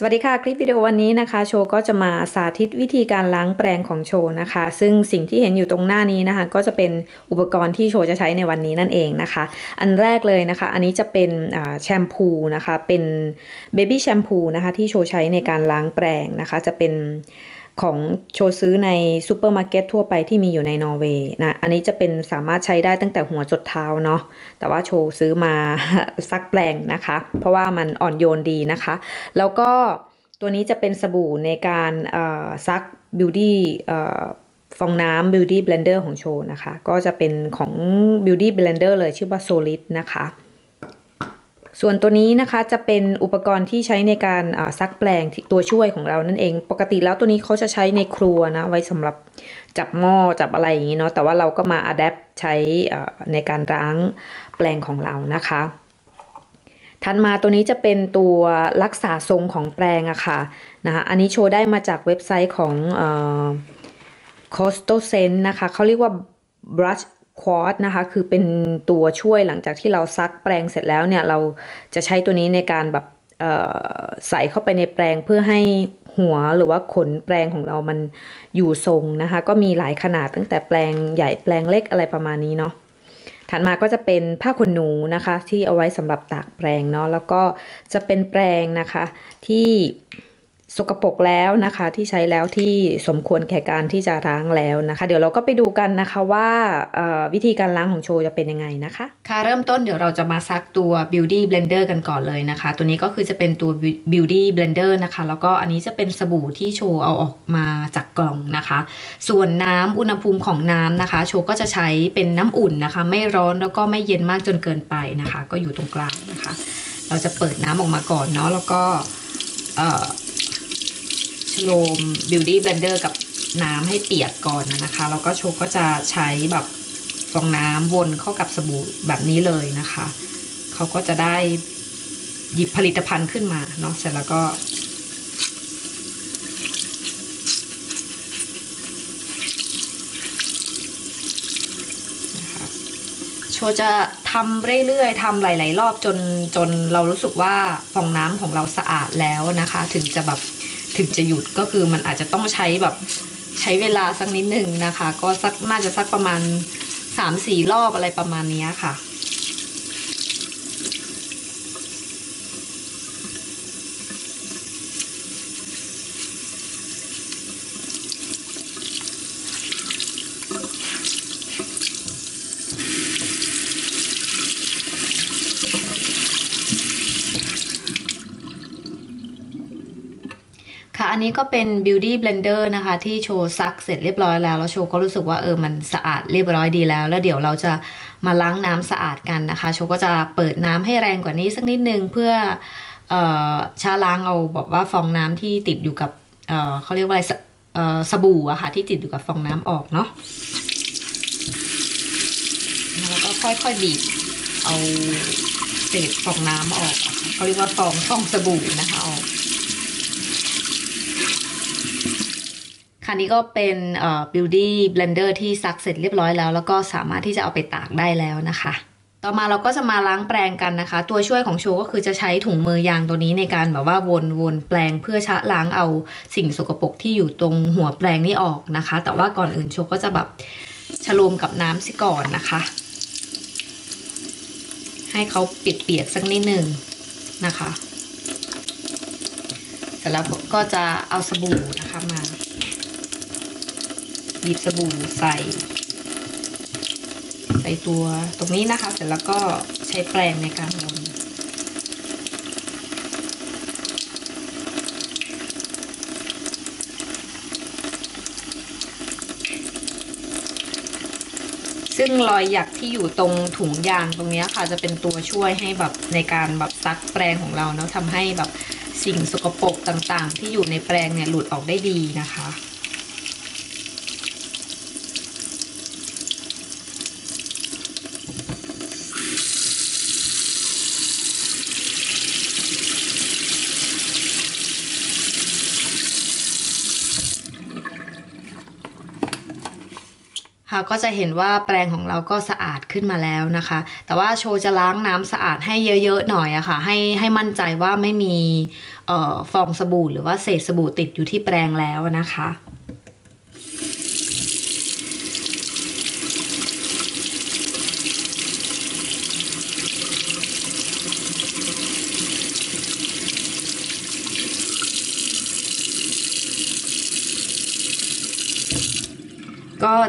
สวัสดีค่ะ คลิปวิดีโอวันนี้นะคะ โชก็จะมาสาธิตวิธีการล้างแปรงของโชนะคะ ซึ่งสิ่งที่เห็นอยู่ตรงหน้านี้นะคะ ก็จะเป็นอุปกรณ์ที่โชจะใช้ในวันนี้นั่นเองนะคะ อันแรกเลยนะคะ อันนี้จะเป็นแชมพูนะคะ เป็นเบบี้แชมพูนะคะ ที่โชใช้ในการล้างแปรงนะคะ จะเป็น ของโชว์ซื้อในซูเปอร์มาร์เก็ตทั่วไปที่มีอยู่ในนอร์เวย์นะ อันนี้จะเป็นสามารถใช้ได้ตั้งแต่หัวจดเท้าเนาะ แต่ว่าโชว์ซื้อมาซักแปลงนะคะ เพราะว่ามันอ่อนโยนดีนะคะ แล้วก็ตัวนี้จะเป็นสบู่ในการซักบิวตี้ฟองน้ำ Beauty Blender ของโชว์นะคะ ก็จะเป็นของ Beauty Blender เลยชื่อว่า Solid นะคะ ส่วนตัวนี้นะคะจะเป็นอุปกรณ์ที่ใช้ในการซักแปลงตัวช่วยของเรานั่นเอง ปกติแล้วตัวนี้เขาจะใช้ในครัวนะไว้สำหรับจับหม้อจับอะไรอย่างนี้เนาะแต่ว่าเราก็มาอัดแอปใช้ในการล้างแปลงของเรานะคะถัดมาตัวนี้จะเป็นตัวรักษาทรงของแปลงอะค่ะนะคะอันนี้โชว์ได้มาจากเว็บไซต์ของ c o s t o s e n นะคะเขาเรียกว่า brush ควอตนะคะคือเป็นตัวช่วยหลังจากที่เราซักแปรงเสร็จแล้วเนี่ยเราจะใช้ตัวนี้ในการแบบใส่เข้าไปในแปรงเพื่อให้หัวหรือว่าขนแปรงของเรามันอยู่ทรงนะคะ ก็มีหลายขนาดตั้งแต่แปรงใหญ่แปรงเล็กอะไรประมาณนี้เนาะถัดมาก็จะเป็นผ้าขนหนูนะคะ ที่เอาไว้สำหรับตากแปรงเนาะแล้วก็จะเป็นแปรงนะคะที่ สกปรกแล้วนะคะ ที่ใช้แล้วที่สมควรแก่การที่จะล้างแล้วนะคะ เดี๋ยวเราก็ไปดูกันนะคะว่าวิธีการล้างของโชจะเป็นยังไงนะคะ ค่ะเริ่มต้นเดี๋ยวเราจะมาซักตัว Beauty Blender กันก่อนเลยนะคะ ตัวนี้ก็คือจะเป็นตัว Beauty Blender นะคะ แล้วก็อันนี้จะเป็นสบู่ที่โชเอาออกมาจากกล่องนะคะ ส่วนน้ำอุณหภูมิของน้ำนะคะ โชก็จะใช้เป็นน้ำอุ่นนะคะ ไม่ร้อนแล้วก็ไม่เย็นมากจนเกินไปนะคะ ก็อยู่ตรงกลางนะคะ เราจะเปิดน้ำออกมาก่อนเนาะแล้วก็ โลมบิวตี้เบลนเดอร์กับน้ำให้เปียกก่อนนะคะแล้วก็โชก็จะใช้แบบฟองน้ำวนเข้ากับสบู่แบบนี้เลยนะคะเขาก็จะได้หยิบผลิตภัณฑ์ขึ้นมาเนาะเสร็จแล้วก็ โชจะทำเรื่อยๆทำหลาย ๆ รอบจนจนเรารู้สึกว่าฟองน้ำของเราสะอาดแล้วนะคะ ถึงจะแบบ ถึงจะหยุดก็คือมันอาจจะต้องใช้แบบใช้เวลาสักนิดหนึ่งนะคะ ก็สักน่าจะสักประมาณสามสี่รอบอะไรประมาณนี้ค่ะ นนี้ก็เป็น Beauty Blender นะคะ ที่โชว์ซักเสร็จเรียบร้อยแล้ว แล้วโชว์ก็รู้สึกว่าเออมันสะอาดเรียบร้อยดีแล้ว แล้วเดี๋ยวเราจะมาล้างน้ำสะอาดกันนะคะ โชว์ก็จะเปิดน้ำให้แรงกว่านี้สักนิดนึงเพื่อเอ่อชาล้างเอาบอกว่าฟองน้ำที่ติดอยู่กับเออเขาเรียกว่าอะไรสบู่อะค่ะที่ติดอยู่กับฟองน้ำออกเนาะแล้วก็ค่อยๆบีบเอาเศษฟองน้ำออกเขาเรียกว่าฟองฟองสบู่นะคะออก คันนี้ก็เป็นเอ่อ beauty blender ที่ซักเสร็จเรียบร้อยแล้ว แล้วก็สามารถที่จะเอาไปตากได้แล้วนะคะ ต่อมาเราก็จะมาล้างแปรงกันนะคะ ตัวช่วยของโชก็คือจะใช้ถุงมือยางตัวนี้ในการแบบว่าวนวนแปรงเพื่อชะล้างเอาสิ่งสกปรกที่อยู่ตรงหัวแปรงนี่ออกนะคะ แต่ว่าก่อนอื่นโชก็จะแบบฉโลมกับน้ำสิก่อนนะคะ ให้เขาเปียกๆสักนิดหนึ่งนะคะ เสร็จแล้วก็จะเอาสบู่นะคะมา หยิบสบู่ใส่ ใส่ตัวตรงนี้นะคะ เสร็จแล้วก็ใช้แปรงในการวนซึ่งรอยหยักที่อยู่ตรงถุงยางตรงนี้ค่ะ จะเป็นตัวช่วยให้แบบในการแบบซักแปรงของเราเนาะทำให้แบบสิ่งสกปรกต่างๆ ที่อยู่ในแปรงเนี่ยหลุดออกได้ดีนะคะ ค่ะก็จะเห็นว่าแปรงของเราก็สะอาดขึ้นมาแล้วนะคะ แต่ว่าโชว์จะล้างน้ำสะอาดให้เยอะๆหน่อยอะค่ะ ให้ให้มั่นใจว่าไม่มีออฟองสบู่หรือว่าเศษสบู่ติดอยู่ที่แปรงแล้วนะคะ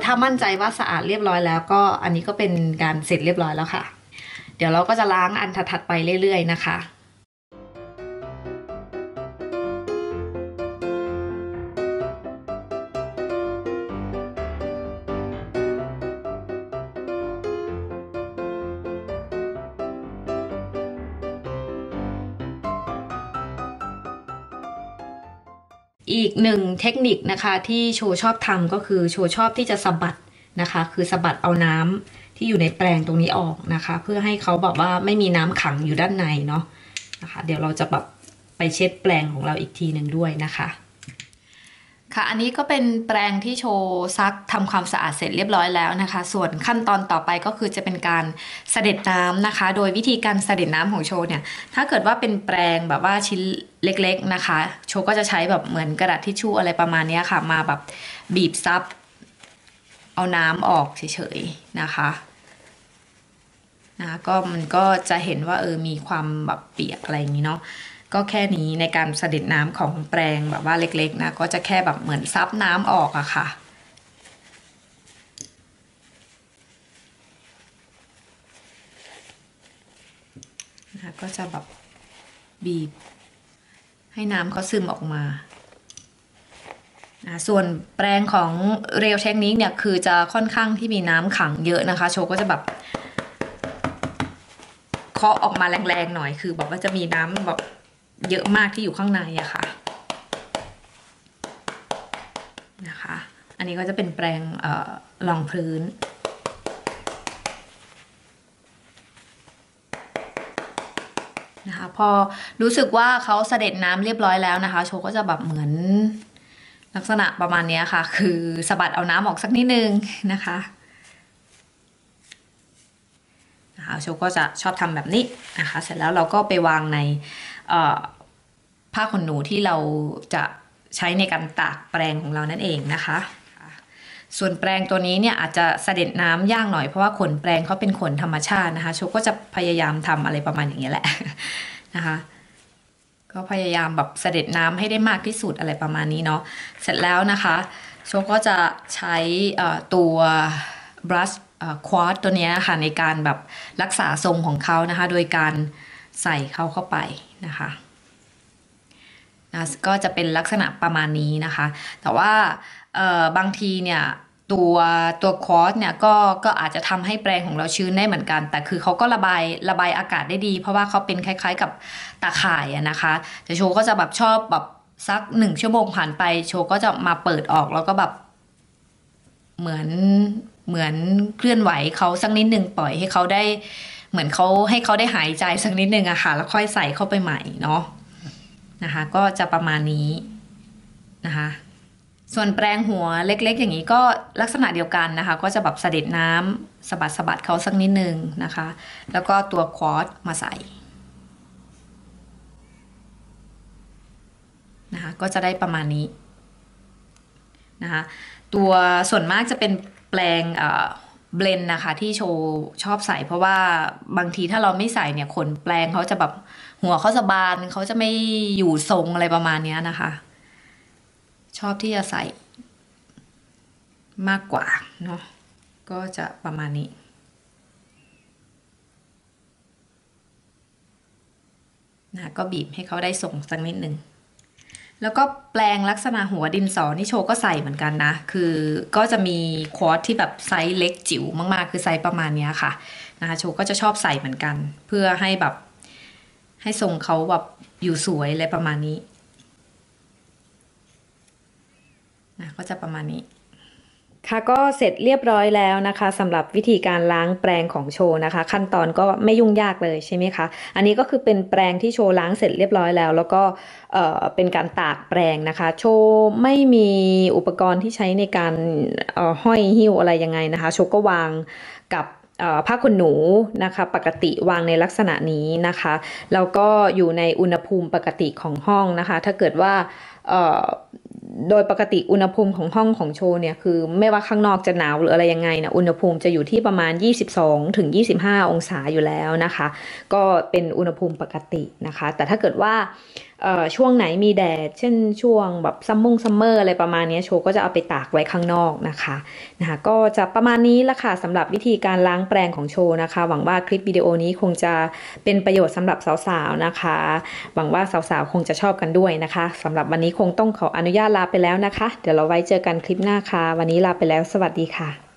ถ้ามั่นใจว่าสะอาดเรียบร้อยแล้วก็อันนี้ก็เป็นการเสร็จเรียบร้อยแล้วค่ะ เดี๋ยวเราก็จะล้างอันถัดๆไปเรื่อยๆนะคะ อีกหนึ่งเทคนิคนะคะที่โชชอบทำก็คือโชชอบที่จะสะบัดนะคะ คือสะบัดเอาน้ำที่อยู่ในแปลงตรงนี้ออกนะคะ เพื่อให้เขาแบบว่าไม่มีน้ำขังอยู่ด้านในเนาะนะคะ เดี๋ยวเราจะแบบไปเช็ดแปลงของเราอีกทีหนึ่งด้วยนะคะ ค่ะ อันนี้ก็เป็นแปรงที่โชว์ซักทำความสะอาดเสร็จเรียบร้อยแล้วนะคะ ส่วนขั้นตอนต่อไปก็คือจะเป็นการเสด็จน้ำนะคะ โดยวิธีการเสด็จน้ำของโชว์เนี่ย ถ้าเกิดว่าเป็นแปรงแบบว่าชิ้นเล็กๆนะคะ โชว์ก็จะใช้แบบเหมือนกระดาษทิชชู่อะไรประมาณนี้ค่ะ มาแบบบีบซับเอาน้ำออกเฉยๆนะคะนะก็มันก็จะเห็นว่าเออมีความแบบเปียกอะไรอย่างนี้เนาะ ก็แค่นี้ในการเสด็จน้ำของแปรงแบบว่าเล็กๆนะก็จะแค่แบบเหมือนซับน้ำออกอะค่ะนะก็จะแบบบีบ ให้น้ำเขาซึมออกมานะส่วนแปรงของเรียวเทคนิคเนี่ยคือจะค่อนข้างที่มีน้ำขังเยอะนะคะ โชก็จะแบบเคาะออกมาแรงๆหน่อยคือแบบว่าจะมีน้ำแบบ เยอะมากที่อยู่ข้างในอะค่ะนะคะ อันนี้ก็จะเป็นแปรงอรองพื้นนะคะพอรู้สึกว่าเขาเสด็จน้ำเรียบร้อยแล้วนะคะ โชก็จะแบบเหมือนลักษณะประมาณนี้ค่ะ คือสะบัดเอาน้ำออกสักนิดนึงนะคะนะคะโชก็จะชอบทำแบบนี้นะคะ เสร็จแล้วเราก็ไปวางใน ผ้าขนหนูที่เราจะใช้ในการตากแปรงของเรานั่นเองนะคะ ส่วนแปรงตัวนี้เนี่ยอาจจะเสด็จน้ำยางหน่อยเพราะว่าขนแปรงเขาเป็นขนธรรมชาตินะคะโชก็จะพยายามทำอะไรประมาณอย่างนี้แหละนะคะก็พยายามแบบเสด็จน้ำให้ได้มากที่สุดอะไรประมาณนี้เนาะเสร็จแล้วนะคะโชก็จะใช้ตัวบรัชควอตตัวนี้ค่ะในการแบบรักษาทรงของเขานะคะ โดยการ ใส่เข้าเข้าไปนะคะนะก็จะเป็นลักษณะประมาณนี้นะคะ แต่ว่าบางทีเนี่ยตัวตัวคอร์สเนี่ยก็ก็อาจจะทำให้แปรงของเราชื้นได้เหมือนกัน แต่คือเขาก็ระบายระบายอากาศได้ดี เพราะว่าเขาเป็นคล้าย ๆกับตาข่ายนะคะ แต่โชก็จะแบบชอบแบบสักหนึ่งชั่วโมงผ่านไป โชก็จะมาเปิดออกแล้วก็แบบเหมือนเหมือนเคลื่อนไหวเขาสักนิดหนึ่งปล่อยให้เขาได้ เหมือนเขาให้เขาได้หายใจสักนิดหนึ่งอะค่ะ แล้วค่อยใส่เข้าไปใหม่เนาะนะคะ ก็จะประมาณนี้นะคะ ส่วนแปรงหัวเล็กๆ อย่างนี้ก็ลักษณะเดียวกันนะคะ ก็จะแบบเสด็จน้ำสะบัดสะบัดเขาสักนิดนึงนะคะ แล้วก็ตัวควอตมาใส่นะคะก็จะได้ประมาณนี้นะคะตัวส่วนมากจะเป็นแปลง เบลนนะคะที่โชว์ชอบใส่เพราะว่าบางทีถ้าเราไม่ใส่เนี่ยขนแปลงเขาจะแบบหัวเขาจะบานเขาจะไม่อยู่ทรงอะไรประมาณนี้นะคะ ชอบที่จะใส่มากกว่าเนาะก็จะประมาณนี้ นะก็บีบให้เขาได้ส่งสักนิดหนึ่ง แล้วก็แปลงลักษณะหัวดินสอนี่โชก็ใส่เหมือนกันนะ คือก็จะมีควอตที่แบบไซส์เล็กจิ๋วมากๆ คือไซส์ประมาณนี้ค่ะนะคะโชก็จะชอบใส่เหมือนกัน เพื่อให้แบบ ให้ทรงเขาแบบอยู่สวยอะไรประมาณนี้นะก็จะประมาณนี้ ค่ะก็เสร็จเรียบร้อยแล้วนะคะสำหรับวิธีการล้างแปรงของโชว์นะคะ ขั้นตอนก็ไม่ยุ่งยากเลยใช่ไหมคะอันนี้ก็คือเป็นแปรงที่โชว์ล้างเสร็จเรียบร้อยแล้ว แล้วก็เอ่อเป็นการตากแปรงนะคะ โชว์ไม่มีอุปกรณ์ที่ใช้ในการเอ่อห้อยหิ้วอะไรยังไงนะคะ โชว์ก็วางกับผ้าขนหนูนะคะปกติวางในลักษณะนี้นะคะแล้วก็อยู่ในอุณหภูมิปกติของห้องนะคะ ถ้าเกิดว่า โดยปกติอุณหภูมิของห้องของโชว์เนี่ยคือไม่ว่าข้างนอกจะหนาวหรืออะไรยังไงนะอุณหภูมิจะอยู่ที่ประมาณ 22ถึง25 องศาอยู่แล้วนะคะ ก็เป็นอุณหภูมิปกตินะคะ แต่ถ้าเกิดว่า ช่วงไหนมีแดด เช่นช่วงแบบซัมมงซัมเมอร์อะไรประมาณนี้โชก็จะเอาไปตากไว้ข้างนอกนะคะนะคะ ก็จะประมาณนี้ละค่ะสำหรับวิธีการล้างแปรงของโชนะคะ หวังว่าคลิปวิดีโอนี้คงจะเป็นประโยชน์สำหรับสาวๆนะคะ หวังว่าสาวๆคงจะชอบกันด้วยนะคะสำหรับวันนี้คงต้องขออนุญาตลาไปแล้วนะคะ เดี๋ยวเราไว้เจอกันคลิปหน้าค่ะ วันนี้ลาไปแล้ว สวัสดีค่ะ